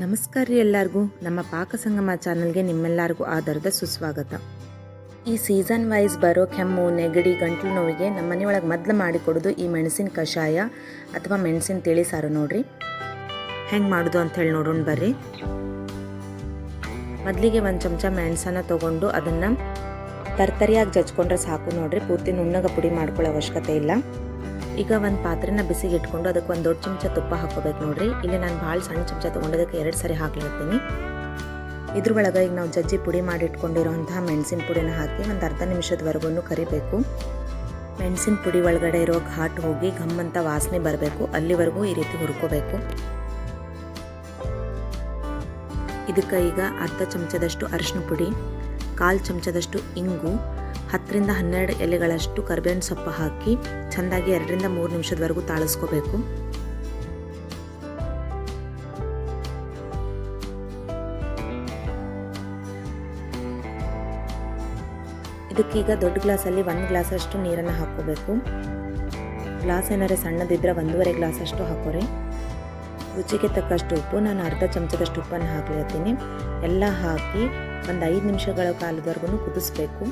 ನಮಸ್ಕಾರ ರೀ ಎಲ್ಲರಿಗೂ. ನಮ್ಮ ಪಾಕ ಸಂಗಮ ಚಾನಲ್ಗೆ ನಿಮ್ಮೆಲ್ಲರಿಗೂ ಆಧಾರದ ಸುಸ್ವಾಗತ. ಈ ಸೀಸನ್ ವೈಸ್ ಬರೋ ಕೆಮ್ಮು, ನೆಗಡಿ, ಗಂಟ್ಲು ನೋವಿಗೆ ನಮ್ಮ ಮನೆಯೊಳಗೆ ಮೊದಲು ಮಾಡಿಕೊಡೋದು ಈ ಮೆಣಸಿನ ಕಷಾಯ ಅಥವಾ ಮೆಣಸಿನ ತಿಳಿ ಸಾರು ನೋಡ್ರಿ. ಹೆಂಗೆ ಮಾಡೋದು ಅಂತ ಹೇಳಿ ನೋಡೋಣ ಬರ್ರಿ. ಮೊದಲಿಗೆ ಒಂದು ಚಮಚ ಮೆಣಸನ್ನ ತೊಗೊಂಡು ಅದನ್ನು ತರ್ತರಿಯಾಗಿ ಜಜ್ಕೊಂಡ್ರೆ ಸಾಕು ನೋಡ್ರಿ. ಪೂರ್ತಿ ನುಣ್ಣಗೆ ಪುಡಿ ಮಾಡ್ಕೊಳ್ಳೋ ಅವಶ್ಯಕತೆ ಇಲ್ಲ. ಈಗ ಒಂದು ಪಾತ್ರೆನ ಬಿಸಿಗೆ ಇಟ್ಕೊಂಡು ಅದಕ್ಕೆ ಒಂದು ದೊಡ್ಡ ಚಮಚ ತುಪ್ಪ ಹಾಕೋಬೇಕು ನೋಡ್ರಿ. ಇಲ್ಲಿ ನಾನು ಭಾಳ ಸಣ್ಣ ಚಮಚ ತೊಗೊಂಡದಕ್ಕೆ ಎರಡು ಸರಿ ಹಾಕ್ಲಿರ್ತೀನಿ ಇದ್ರ ಒಳಗೆ ಈಗ ನಾವು ಜಜ್ಜಿ ಪುಡಿ ಮಾಡಿ ಇಟ್ಕೊಂಡಿರೋಂತಹ ಮೆಣಸಿನ ಪುಡಿನ ಹಾಕಿ ಒಂದು ಅರ್ಧ ನಿಮಿಷದವರೆಗೂ ಕರಿಬೇಕು. ಮೆಣಸಿನ ಪುಡಿ ಒಳಗಡೆ ಇರೋ ಘಾಟ್ ಹೋಗಿ ಘಮ್ ಅಂತ ವಾಸನೆ ಬರಬೇಕು. ಅಲ್ಲಿವರೆಗೂ ಈ ರೀತಿ ಹುರ್ಕೋಬೇಕು. ಇದಕ್ಕೆ ಈಗ ಅರ್ಧ ಚಮಚದಷ್ಟು ಅರಿಶಿನ ಪುಡಿ, ಕಾಲು ಚಮಚದಷ್ಟು ಇಂಗು ಹತ್ತರಿಂದ ಹನ್ನೆರಡು ಎಲೆಗಳಷ್ಟು ಕರ್ಬೇವಿನ ಸೊಪ್ಪು ಹಾಕಿ ಚೆಂದಾಗಿ ಎರಡರಿಂದ ಮೂರು ನಿಮಿಷದವರೆಗೂ ತಾಳಿಸ್ಕೋಬೇಕು. ಇದಕ್ಕೀಗ ದೊಡ್ಡ ಗ್ಲಾಸಲ್ಲಿ ಒಂದು ಗ್ಲಾಸಷ್ಟು ನೀರನ್ನು ಹಾಕ್ಕೋಬೇಕು. ಗ್ಲಾಸ್ ಏನಾರೆ ಸಣ್ಣದಿದ್ದರೆ ಒಂದೂವರೆ ಗ್ಲಾಸಷ್ಟು ಹಾಕೋರಿ. ರುಚಿಗೆ ತಕ್ಕಷ್ಟು ಉಪ್ಪು, ನಾನು ಅರ್ಧ ಚಮಚದಷ್ಟು ಉಪ್ಪನ್ನು ಹಾಕ್ಲಿರ್ತೀನಿ ಎಲ್ಲ ಹಾಕಿ ಒಂದು ಐದು ನಿಮಿಷಗಳ ಕಾಲದವರೆಗೂ ಕುದಿಸ್ಬೇಕು.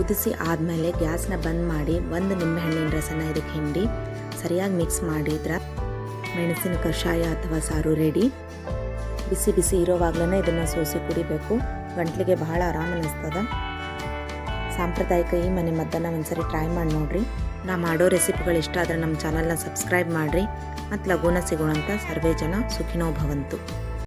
ಕುದಿಸಿ ಆದಮೇಲೆ ಗ್ಯಾಸ್ನ ಬಂದ್ ಮಾಡಿ ಒಂದು ನಿಂಬೆಹಣ್ಣಿನ ರಸನ ಇದಕ್ಕೆ ಹಿಂಡಿ, ಸರಿಯಾಗಿ ಮಿಕ್ಸ್ ಮಾಡಿದ್ರೆ ಮೆಣಸಿನ ಕಷಾಯ ಅಥವಾ ಸಾರು ರೆಡಿ ಬಿಸಿ ಬಿಸಿ ಇರೋವಾಗ್ಲೇ ಇದನ್ನು ಸೋಸಿ ಕುಡಿಬೇಕು. ಗಂಟ್ಲಿಗೆ ಬಹಳ ಆರಾಮ ಅನ್ನಿಸ್ತದೆ ಸಾಂಪ್ರದಾಯಿಕ ಈ ಮನೆ ಮದ್ದನ್ನು ಒಂದ್ಸರಿ ಟ್ರೈ ಮಾಡಿ ನೋಡ್ರಿ. ನಾ ಮಾಡೋ ರೆಸಿಪಿಗಳು ಇಷ್ಟ ಆದರೆ ನಮ್ಮ ಚಾನಲ್ನ ಸಬ್ಸ್ಕ್ರೈಬ್ ಮಾಡಿರಿ. ಮತ್ತು ಲಘುನ ಸಿಗೋಣಂತ ಸರ್ವೇ ಜನ ಸುಖಿನೋ ಭವಂತು.